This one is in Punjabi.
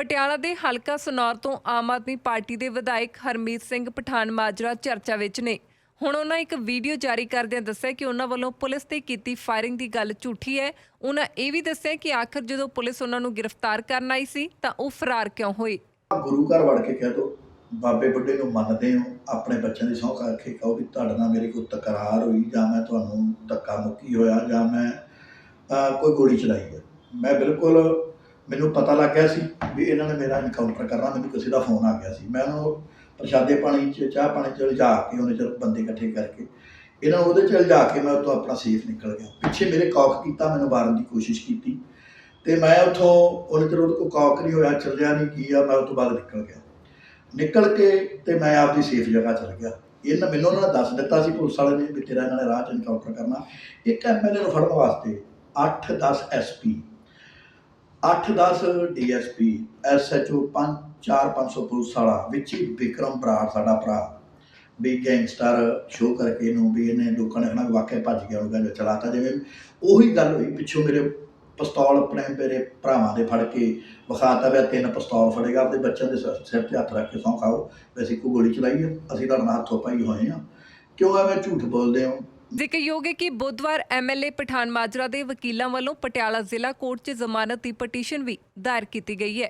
ਪਟਿਆਲਾ ਦੇ ਹਲਕਾ ਸਨੌਰ ਤੋਂ ਆਮ ਆਦਮੀ ਪਾਰਟੀ ਦੇ ਵਿਧਾਇਕ ਹਰਮੀਤ ਸਿੰਘ ਪਠਾਨ ਮਾਜਰਾ ਚਰਚਾ ਵਿੱਚ ਨੇ। ਹੁਣ ਉਹਨਾਂ ਇੱਕ ਵੀਡੀਓ ਜਾਰੀ ਕਰਦਿਆਂ ਦੱਸਿਆ ਕਿ ਉਹਨਾਂ ਵੱਲੋਂ ਪੁਲਿਸ ਤੇ ਕੀਤੀ ਫਾਇਰਿੰਗ ਦੀ ਗੱਲ ਝੂਠੀ ਹੈ। ਉਹਨਾਂ ਇਹ ਵੀ ਦੱਸਿਆ ਕਿ ਆਖਰ ਜਦੋਂ ਪੁਲਿਸ ਉਹਨਾਂ ਨੂੰ ਗ੍ਰਿਫਤਾਰ ਕਰਨ ਆਈ ਸੀ, ਤਾਂ ਉਹ ਫਰਾਰ ਕਿਉਂ ਹੋਏ? ਗੁਰੂ ਘਰ ਵੜ ਕੇ ਕਹਿ ਦੋ, ਬਾਬੇ ਬੁੱਢੇ ਨੂੰ ਮੰਨਦੇ ਹੋ, ਆਪਣੇ ਬੱਚਿਆਂ ਦੀ ਸਹੁੰ ਕਰਕੇ ਕਹੋ ਵੀ ਤੁਹਾਡੇ ਨਾਲ ਮੇਰੀ ਕੋਈ ਤਕਰਾਰ ਹੋਈ ਜਾਂ ਮੈਂ ਤੁਹਾਨੂੰ ਧੱਕਾ ਮੁੱਕੀ ਹੋਇਆ ਜਾਂ ਮੈਂ ਕੋਈ ਗੋਲੀ ਚਲਾਈ ਹੈ। ਮੈਂ ਬਿਲਕੁਲ ਮੈਨੂੰ ਪਤਾ ਲੱਗ ਗਿਆ ਸੀ ਵੀ ਇਹਨਾਂ ਨੇ ਮੇਰਾ ਇਨਕਾਊਂਟਰ ਕਰਨਾ, ਮੈਨੂੰ ਕਿਸੇ ਦਾ ਫੋਨ ਆ ਗਿਆ ਸੀ। ਮੈਂ ਉਹਨਾਂ ਨੂੰ ਪ੍ਰਸ਼ਾਦੇ ਪਾਣੀ ਚ, ਚਾਹ ਪਾਣੀ ਚ ਲਿਜਾ ਕੇ ਉਹਨੇ ਚਲ ਬੰਦੇ ਇਕੱਠੇ ਕਰਕੇ ਇਹਨਾਂ ਨੂੰ ਉਹਦੇ ਚ ਲਿਜਾ ਕੇ ਮੈਂ ਉੱਥੋਂ ਆਪਣਾ ਸੇਫ ਨਿਕਲ ਗਿਆ। ਪਿੱਛੇ ਮੇਰੇ ਕੌਕ ਕੀਤਾ, ਮੈਨੂੰ ਮਾਰਨ ਦੀ ਕੋਸ਼ਿਸ਼ ਕੀਤੀ ਤੇ ਮੈਂ ਉੱਥੋਂ ਉਹਨੇ ਚਿਰ ਉਹਦੇ ਕੋਲ ਕੌਕ ਨਹੀਂ ਹੋਇਆ ਚੱਲਿਆ ਨਹੀਂ, ਕੀ ਆ, ਮੈਂ ਉਹ ਤੋਂ ਬਾਅਦ ਨਿਕਲ ਗਿਆ। ਨਿਕਲ ਕੇ ਤੇ ਮੈਂ ਆਪਦੀ ਸੇਫ ਜਗ੍ਹਾ ਚਲ ਗਿਆ। ਇਹਨਾਂ ਮੈਨੂੰ ਉਹਨਾਂ ਨੇ ਦੱਸ ਦਿੱਤਾ ਸੀ, ਪੁਲਿਸ ਵਾਲੇ ਨੇ ਵੀ ਤੇਰਾ ਇਹਨਾਂ ਨੇ ਰਾਹ ਚ ਇਨਕਾਊਂਟਰ ਕਰਨਾ। ਇੱਕ ਐਮਐਲਏ ਨੂੰ ਫੜਨ ਵਾਸਤੇ 8-10 ਐਸਪੀ 8-10 ਡੀਐਸਪੀ ਐਸਐਚਓ 5-4-500 ਪੁਲਿਸ ਵਾਲਾ, ਵਿੱਚ ਹੀ ਵਿਕਰਮ ਬਰਾੜ ਸਾਡਾ ਭਰਾ। ਵੀ ਗੈਂਗਸਟਰ ਸ਼ੋਅ ਕਰਕੇ ਇਹਨੂੰ ਵੀ ਇਹਨੇ ਲੋਕਾਂ ਨੇ ਹਨਾ ਵਾਕਿਆ ਭੱਜ ਗਿਆ, ਉਹਨੂੰ ਕਹਿੰਦੇ ਚਲਾਤਾ। ਜਿਵੇਂ ਉਹੀ ਗੱਲ ਹੋਈ, ਪਿੱਛੋਂ ਮੇਰੇ ਪਿਸਤੌਲ ਆਪਣੇ ਮੇਰੇ ਭਰਾਵਾਂ ਦੇ ਫੜ ਕੇ ਵਿਖਾਤਾ ਵੀ ਆਹ ਤਿੰਨ ਪਿਸਤੌਲ ਫੜੇਗਾ ਆਪਣੇ ਬੱਚਿਆਂ ਦੇ ਸਿਰ ਸਿਰ ਤੇ ਹੱਥ ਰੱਖ ਕੇ ਸੌਂ ਖਾਓ, ਵੀ ਅਸੀਂ ਕੋਈ ਗੋਲੀ ਚਲਾਈ ਹੈ ਅਸੀਂ ਤੁਹਾਡੇ ਨਾਲ ਹੱਥੋਂ ਪਾਈ ਹੋਏ ਆ। ਕਿਉਂ ਐਵੇਂ ਝੂਠ ਬੋਲਦੇ ਹੋ? ਜ਼ਿਕਰਯੋਗ ਹੈ ਕਿ ਬੁੱਧਵਾਰ ਐਮਐਲਏ ਪਠਾਨ ਮਾਜਰਾ ਦੇ ਵਕੀਲਾਂ ਵੱਲੋਂ ਪਟਿਆਲਾ ਜ਼ਿਲ੍ਹਾ ਕੋਰਟ 'ਚ ਜ਼ਮਾਨਤ ਦੀ ਪਟੀਸ਼ਨ ਵੀ ਦਾਇਰ ਕੀਤੀ ਗਈ ਹੈ।